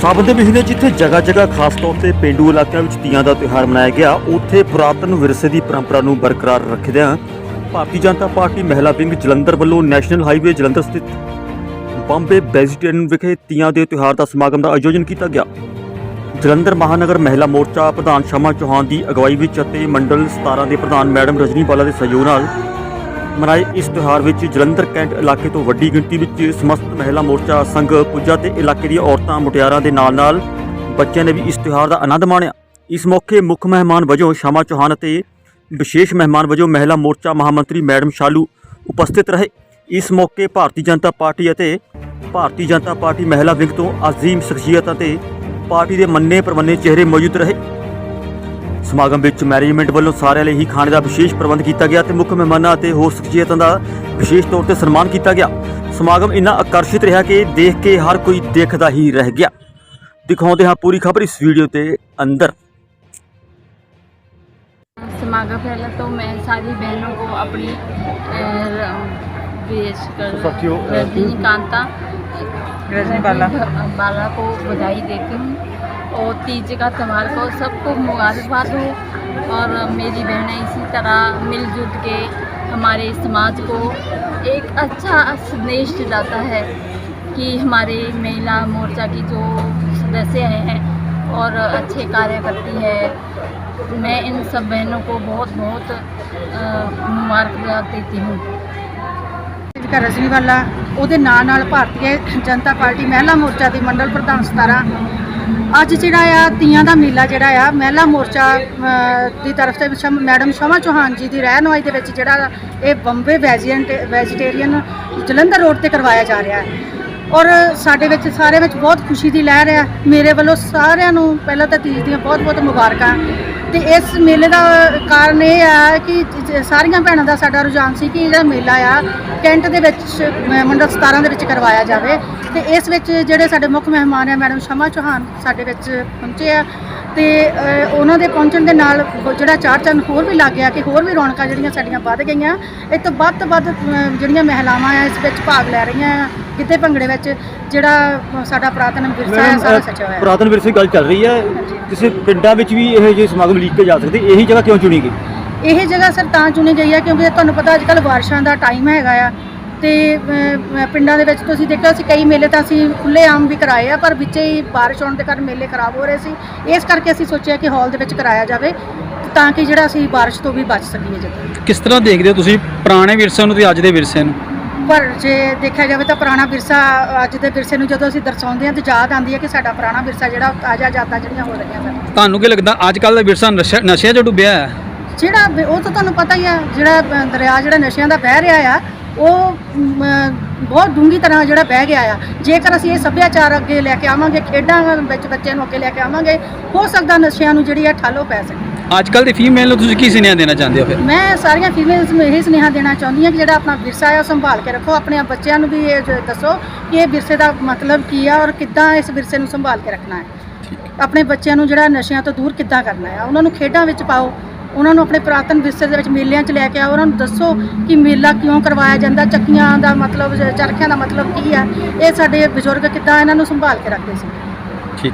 ਸਾਵਨ ਦੇ ਮਹੀਨੇ ਜਿੱਥੇ ਜਗ੍ਹਾ ਜਗ੍ਹਾ ਖਾਸ ਤੌਰ ਤੇ ਪਿੰਡੂ ਇਲਾਕਿਆਂ ਵਿੱਚ ਤੀਆਂ ਦਾ ਤਿਉਹਾਰ ਮਨਾਇਆ ਗਿਆ, ਉੱਥੇ ਪੁਰਾਤਨ ਵਿਰਸੇ ਦੀ ਪਰੰਪਰਾ ਨੂੰ ਬਰਕਰਾਰ ਰੱਖਦਿਆਂ ਭਾਰਤੀ ਜਨਤਾ ਪਾਰਟੀ ਮਹਿਲਾ ਵਿੰਗ ਜਲੰਧਰ ਵੱਲੋਂ ਨੈਸ਼ਨਲ ਹਾਈਵੇ ਜਲੰਧਰ ਸਥਿਤ ਬੰਬੇ ਵੈਜੀਟੇਰੀਅਨ ਵਿਖੇ ਤੀਆਂ ਦੇ ਤਿਉਹਾਰ ਦਾ ਸਮਾਗਮ ਦਾ ਆਯੋਜਨ ਕੀਤਾ ਗਿਆ। ਜਲੰਧਰ ਮਹਾਨਗਰ ਮਹਿਲਾ ਮੋਰਚਾ ਪ੍ਰਧਾਨ ਸ਼ਮਾ ਚੌਹਾਨ ਦੀ ਅਗਵਾਈ ਵਿੱਚ ਅਤੇ ਮੰਡਲ 17 ਦੇ ਪ੍ਰਧਾਨ ਮੈਡਮ ਰਜਨੀ ਬਾਲਾ ਦੇ ਸਹਿਯੋਗ ਨਾਲ ਮਨਾਏ ਇਸ ਤਿਉਹਾਰ ਵਿੱਚ ਜਲੰਧਰ ਕੈਂਟ ਇਲਾਕੇ ਤੋਂ ਵੱਡੀ ਗਿਣਤੀ ਵਿੱਚ ਸਮਸਤ ਮਹਿਲਾ ਮੋਰਚਾ ਸੰਘ ਪੁੱਜਾ ਤੇ ਇਲਾਕੇ ਦੀਆਂ ਔਰਤਾਂ ਮੁਟਿਆਰਾਂ ਦੇ ਨਾਲ-ਨਾਲ ਬੱਚਿਆਂ ਨੇ ਵੀ ਇਸ ਤਿਉਹਾਰ ਦਾ ਆਨੰਦ ਮਾਣਿਆ। ਇਸ ਮੌਕੇ ਮੁੱਖ ਮਹਿਮਾਨ ਵਜੋਂ ਸ਼ਾਮਾ ਚੌਹਾਨ ਅਤੇ ਵਿਸ਼ੇਸ਼ ਮਹਿਮਾਨ ਵਜੋਂ ਮਹਿਲਾ ਮੋਰਚਾ ਮਹਾਮੰਤਰੀ ਮੈਡਮ ਸ਼ਾਲੂ ਉਪਸਥਿਤ ਰਹੇ। ਇਸ ਮੌਕੇ ਭਾਰਤੀ ਜਨਤਾ ਪਾਰਟੀ ਅਤੇ ਭਾਰਤੀ ਜਨਤਾ ਪਾਰਟੀ ਮਹਿਲਾ ਵਿੰਗ ਤੋਂ ਅਜ਼ੀਮ ਸ਼ਖਸੀਅਤ ਅਤੇ ਪਾਰਟੀ ਦੇ ਮੰਨੇ ਪ੍ਰਮੰਨੇ ਚਿਹਰੇ ਮੌਜੂਦ ਰਹੇ। ਸਮਾਗਮ ਵਿੱਚ ਮੈਨੇਜਮੈਂਟ ਵੱਲੋਂ ਸਾਰਿਆਂ ਲਈ ਹੀ ਖਾਣੇ ਦਾ ਵਿਸ਼ੇਸ਼ ਪ੍ਰਬੰਧ ਕੀਤਾ ਗਿਆ ਤੇ ਮੁੱਖ ਮਹਿਮਾਨਾਂ ਅਤੇ ਹੋਰ ਸ਼ਖਸੀਅਤਾਂ ਦਾ ਵਿਸ਼ੇਸ਼ ਤੌਰ ਤੇ ਸਨਮਾਨ ਕੀਤਾ ਗਿਆ ਸਮਾਗਮ ਇੰਨਾ ਆਕਰਸ਼ਿਤ ਰਿਹਾ ਕਿ ਦੇਖ ਕੇ ਹਰ ਕੋਈ ਦੇਖਦਾ ਹੀ ਰਹਿ ਗਿਆ ਦਿਖਾਉਂਦੇ ਹਾਂ ਪੂਰੀ ਖਬਰ ਇਸ ਵੀਡੀਓ ਤੇ अंदर समागम पहले तो मैं सारी बहनों को अपनी अ, र- पेश कर तो साथियों, अ, रजनीकांता रजनी बाला। बाला को बधाई देती हूँ और तीज का त्यौहार को सबको मुबारकबाद हो और मेरी बहनें इसी तरह मिलजुल के हमारे समाज को एक अच्छा संदेश दिलाता है कि हमारे महिला मोर्चा की जो सदस्य हैं और अच्छे कार्य करती है मैं इन सब बहनों को बहुत बहुत अ, मुबारकबाद देती हूँ ਜਿਕਾ ਰਜਨੀ ਵਾਲਾ ਉਹਦੇ ਨਾਂ ਨਾਲ ਭਾਰਤੀ ਜਨਤਾ ਪਾਰਟੀ ਮਹਿਲਾ ਮੋਰਚਾ ਦੀ ਮੰਡਲ ਪ੍ਰਧਾਨ 17 ਅੱਜ ਜਿਹੜਾ ਆ, ਤੀਆਂ ਦਾ ਮੇਲਾ ਜਿਹੜਾ ਆ, ਮਹਿਲਾ ਮੋਰਚਾ ਦੀ ਤਰਫ ਤੇ ਸ਼ਮ- ਮੈਡਮ ਸ਼ਮਾ ਚੌਹਾਨ ਜੀ ਦੀ ਰਹਿਨੁਮਾਈ ਦੇ ਵਿੱਚ ਜਿਹੜਾ ਇਹ ਬੰਬੇ ਵੈਜੀਐਂਟ ਵੈਜੀਟੇਰੀਅਨ ਜਲੰਧਰ ਰੋਡ ਤੇ ਕਰਵਾਇਆ ਜਾ ਰਿਹਾ ਹੈ। ਔਰ ਸਾਡੇ ਵਿੱਚ ਸਾਰੇ ਵਿੱਚ ਬਹੁਤ ਖੁਸ਼ੀ ਦੀ ਲਹਿਰ ਆ ਮੇਰੇ ਵੱਲੋਂ ਸਾਰਿਆਂ ਨੂੰ ਪਹਿਲਾਂ ਤਾਂ ਤੀਜ ਦੀਆਂ ਬਹੁਤ ਬਹੁਤ ਮੁਬਾਰਕਾਂ। ਤੇ ਇਸ ਮੇਲੇ ਦਾ ਕਾਰਨ ਇਹ ਆ ਕਿ ਸਾਰੀਆਂ ਭੈਣਾਂ ਦਾ ਸਾਡਾ ਰੁਝਾਨ ਸੀ ਕਿ ਜਿਹੜਾ ਮੇਲਾ ਆ ਕੈਂਟ ਦੇ ਵਿੱਚ ਮੰਡਲ 17 ਦੇ ਵਿੱਚ ਕਰਵਾਇਆ ਜਾਵੇ। ਤੇ ਇਸ ਵਿੱਚ ਜਿਹੜੇ ਸਾਡੇ ਮੁੱਖ ਮਹਿਮਾਨ ਆ, ਮੈਡਮ ਸ਼ਮਾ ਚੌਹਾਨ ਸਾਡੇ ਵਿੱਚ ਪਹੁੰਚੇ ਆ। ਤੇ ਉਹਨਾਂ ਦੇ ਪਹੁੰਚਣ ਦੇ ਨਾਲ ਜਿਹੜਾ ਚਾਰ ਚੰਨ ਹੋਰ ਵੀ ਲੱਗ ਗਿਆ ਕਿ ਹੋਰ ਵੀ ਰੌਣਕਾਂ ਜਿਹੜੀਆਂ ਸਾਡੀਆਂ ਵੱਧ ਗਈਆਂ। ਇਹ ਤੋਂ ਵੱਧ ਤੋਂ ਵੱਧ ਜਿਹੜੀਆਂ ਮਹਿਲਾਵਾਂ ਆ, ਇਸ ਵਿੱਚ ਭਾਗ ਲੈ ਰਹੀਆਂ ਆ। ਕਿਤੇ ਭੰਗੜੇ ਵਿੱਚ ਜਿਹੜਾ ਸਾਡਾ ਪੁਰਾਤਨ ਵਿਰਸਾ ਹੈ ਸਾਰਾ ਸੱਚਾ ਹੋਇਆ ਪੁਰਾਤਨ ਵਿਰਸੇ ਦੀ ਗੱਲ ਚੱਲ ਰਹੀ ਹੈ। ਕਿਸੇ ਪਿੰਡਾਂ ਵਿੱਚ ਵੀ ਇਹ ਜਿਹੇ ਸਮਾਗਮ ਲੀਕ ਕੇ ਜਾ ਸਕਦੇ? ਇਹੀ ਜਗ੍ਹਾ ਕਿਉਂ ਚੁਣੀ ਗਈ? ਇਹ ਜਗ੍ਹਾ ਸਰ ਤਾਂ ਚੁਣੀ ਗਈ ਹੈ ਕਿਉਂਕਿ ਤੁਹਾਨੂੰ ਪਤਾ ਅੱਜ ਕੱਲ੍ਹ ਬਾਰਿਸ਼ਾਂ ਦਾ ਟਾਈਮ ਹੈਗਾ ਆ ਤੇ ਪਿੰਡਾਂ ਦੇ ਵਿੱਚ ਤੁਸੀਂ ਦੇਖਿਆ ਸੀ ਕਈ ਮੇਲੇ ਤਾਂ ਅਸੀਂ ਖੁੱਲੇ ਆਮ ਵੀ ਕਰਾਏ ਆ ਪਰ ਵਿੱਚੇ ਹੀ ਬਾਰਿਸ਼ ਹੋਣ ਦੇ ਕਾਰਨ ਮੇਲੇ ਖਰਾਬ ਹੋ ਰਹੇ ਸੀ। ਇਸ ਕਰਕੇ ਅਸੀਂ ਸੋਚਿਆ ਕਿ ਹਾਲ ਦੇ ਵਿੱਚ ਕਰਾਇਆ ਜਾਵੇ ਤਾਂ ਕਿ ਜਿਹੜਾ ਅਸੀਂ ਬਾਰਿਸ਼ ਤੋਂ ਵੀ ਬਚ ਸਕੀਏ ਜਦੋਂ ਕਿਸ ਤਰ੍ਹਾਂ ਦੇਖਦੇ ਹੋ ਤੁਸੀਂ ਪੁਰਾਣੇ ਵਿਰਸੇ ਨੂੰ ਤੇ ਅੱਜ ਦੇ ਵਿਰਸੇ ਨੂੰ? ਪਰ ਜੇ ਦੇਖਿਆ ਜਾਵੇ ਤਾਂ ਪੁਰਾਣਾ ਵਿਰਸਾ ਅੱਜ ਦੇ ਵਿਰਸੇ ਨੂੰ ਜਦੋਂ ਅਸੀਂ ਦਰਸਾਉਂਦੇ ਹਾਂ ਤਾਂ ਯਾਦ ਆਉਂਦੀ ਹੈ ਕਿ ਸਾਡਾ ਪੁਰਾਣਾ ਵਿਰਸਾ ਜਿਹੜਾ ਤਾਜ਼ਾ ਯਾਦਾਂ ਜਿਹੜੀਆਂ ਹੋ ਰਹੀਆਂ ਸਨ। ਤੁਹਾਨੂੰ ਕੀ ਲੱਗਦਾ ਅੱਜ ਕੱਲ੍ਹ ਦਾ ਵਿਰਸਾ ਨਸ਼ਾ- ਨਸ਼ਿਆਂ 'ਚ ਡੁੱਬਿਆ ਹੈ? ਜਿਹੜਾ ਉਹ ਤਾਂ ਤੁਹਾਨੂੰ ਪਤਾ ਹੀ ਆ ਜਿਹੜਾ ਅ, ਦਰਿਆ ਜਿਹੜਾ ਨਸ਼ਿਆਂ ਦਾ ਵਹਿ ਰਿਹਾ ਆ ਉਹ ਮ, ਬਹੁਤ ਡੂੰਘੀ ਤਰ੍ਹਾਂ ਜਿਹੜਾ ਵਹਿ ਗਿਆ ਆ। ਜੇਕਰ ਅਸੀਂ ਇਹ ਸੱਭਿਆਚਾਰ ਅੱਗੇ ਲੈ ਕੇ ਆਵਾਂਗੇ ਖੇਡਾਂ ਵਿੱਚ ਬੱਚਿਆਂ ਨੂੰ ਅੱਗੇ ਲੈ ਕੇ ਆਵਾਂਗੇ ਹੋ ਸਕਦਾ ਨਸ਼ਿਆਂ ਨੂੰ ਜਿਹੜੀ ਆ ਠਾਲੋ ਪੈ ਸਕੇ। ਅੱਜ ਕੱਲ੍ਹ ਦੀ ਫੀਮੇਲ ਨੂੰ ਤੁਸੀਂ ਕੀ ਸੁਨੇਹਾ ਦੇਣਾ ਚਾਹੁੰਦੇ ਹੋ ਫਿਰ? ਮੈਂ ਸਾਰੀਆਂ ਫੀਮੇਲਸ ਨੂੰ ਇਹ ਸੁਨੇਹਾ ਦੇਣਾ ਚਾਹੁੰਦੀ ਹਾਂ ਕਿ ਜਿਹੜਾ ਆਪਣਾ ਵਿਰਸਾ ਹੈ ਉਹ ਸੰਭਾਲ ਕੇ ਰੱਖੋ ਆਪਣੇ ਬੱਚਿਆਂ ਨੂੰ ਵੀ ਇਹ ਜ- ਦੱਸੋ ਕਿ ਇਹ ਵਿਰਸੇ ਦਾ ਮਤਲਬ ਕੀ ਆ ਔਰ ਕਿੱਦਾਂ ਇਸ ਵਿਰਸੇ ਨੂੰ ਸੰਭਾਲ ਕੇ ਰੱਖਣਾ ਹੈ। ਆਪਣੇ ਬੱਚਿਆਂ ਨੂੰ ਜਿਹੜਾ ਨਸ਼ਿਆਂ ਤੋਂ ਦੂਰ ਕਿੱਦਾਂ ਕਰਨਾ ਹੈ। ਉਹਨਾਂ ਨੂੰ ਖੇਡਾਂ ਵਿੱਚ ਪਾਓ ਉਹਨਾਂ ਨੂੰ ਆਪਣੇ ਪੁਰਾਤਨ ਵਿਰਸੇ ਦੇ ਵਿੱਚ ਮੇਲਿਆਂ 'ਚ ਲੈ ਕੇ ਆਓ ਉਹਨਾਂ ਨੂੰ ਦੱਸੋ ਕਿ ਮੇਲਾ ਕਿਉਂ ਕਰਵਾਇਆ ਜਾਂਦਾ ਚੱਕੀਆਂ ਦਾ ਮਤਲਬ ਚਰਖਿਆਂ ਦਾ ਮਤਲਬ ਕੀ ਆ ਇਹ ਸਾਡੇ ਬਜ਼ੁਰਗ ਕਿੱਦਾਂ ਇਹਨਾਂ ਨੂੰ ਸੰਭਾਲ ਕੇ ਰੱਖਦੇ ਸੀ।